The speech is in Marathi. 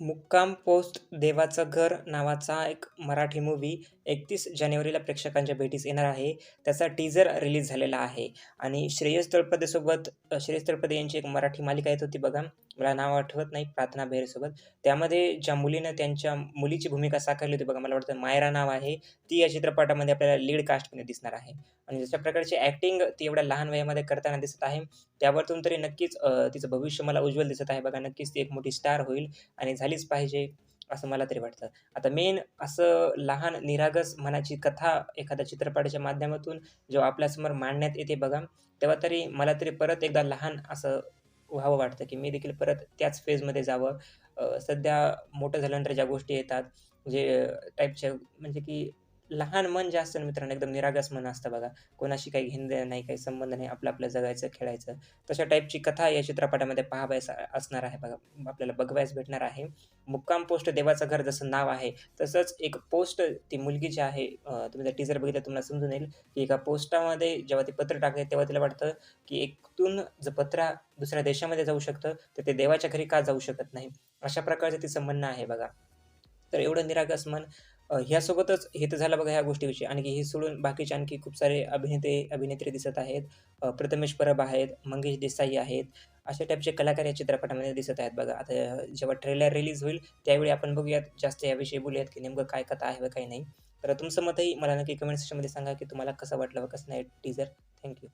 मुक्काम पोस्ट देवाचं घर नावाचा एक मराठी मूव्ही एकतीस जानेवारीला प्रेक्षकांच्या भेटीस येणार आहे. त्याचा टीजर रिलीज झालेला आहे. आणि श्रेयस तळपदेसोबत श्रेयस तळपदे यांची एक मराठी मालिका येत होती बघा. मला नाव आठवत नाही प्रार्थना बेहेरेसोबत त्यामध्ये ज्या मुलीनं त्यांच्या मुलीची भूमिका साकारली होती बघा मला वाटतं मायरा नाव आहे. ती या चित्रपटामध्ये आपल्याला लीड कास्टमध्ये दिसणार आहे. आणि जशा प्रकारची ॲक्टिंग ती एवढ्या लहान वयामध्ये करताना दिसत आहे त्यावरतून तरी नक्कीच तिचं भविष्य मला उज्ज्वल दिसत आहे. बघा नक्कीच ती एक मोठी स्टार होईल आणि झालीच पाहिजे असं मला तरी वाटतं. आता मेन असं लहान निरागस मनाची कथा एखाद्या चित्रपटाच्या माध्यमातून जेव्हा आपल्यासमोर मांडण्यात येते बघा, तेव्हा तरी मला तरी परत एकदा लहान असं व्हावं वाटतं, की मी देखील परत त्याच फेजमध्ये जावं. सध्या मोठं झाल्यानंतर ज्या गोष्टी येतात, जे टाईपच्या म्हणजे की लहान मन जे असतं ना मित्रांनो, एकदम निरागस मन असतं बघा. कोणाशी काही घेणं नाही, काही संबंध नाही. आपलं-आपलं जगायचं, खेळायचं. तशा टाईपची कथा या चित्रपटामध्ये पाहावयास असणार आहे बघा. आपल्याला बघवायस भेटणार आहे. मुक्काम पोस्ट देवाचं घर जसं नाव आहे, तसंच एक पोस्ट ती मुलगी जी आहे तुम्ही जर टीजर बघितलं तुम्हाला समजून येईल, की एका पोस्टामध्ये जेव्हा ती पत्र टाकते, तेव्हा तिला वाटतं, की एकतून जर पत्र दुसऱ्या देशामध्ये जाऊ शकतं, तर ते देवाच्या घरी का जाऊ शकत नाही? अशा प्रकारचं तिचं म्हणणं आहे बघा. तर एवढं निरागस मन ह्यासोबतच हे तर झालं बघा ह्या गोष्टीविषयी. आणखी हे सोडून बाकीचे आणखी खूप सारे अभिनेते, अभिनेत्री दिसत आहेत. प्रथमेश परब आहेत, मंगेश देसाई आहेत. अशा टाईपचे कलाकार या चित्रपटामध्ये दिसत आहेत बघा. आता जेव्हा ट्रेलर रिलीज होईल, त्यावेळी आपण बघूयात, जास्त याविषयी बोलूयात, की नेमकं काय कथा आहे व काही नाही. तर तुमचं मतही मला नक्की कमेंट सेक्शनमध्ये सांगा, की तुम्हाला कसं वाटलं व कसं नाही टीजर थँक्यू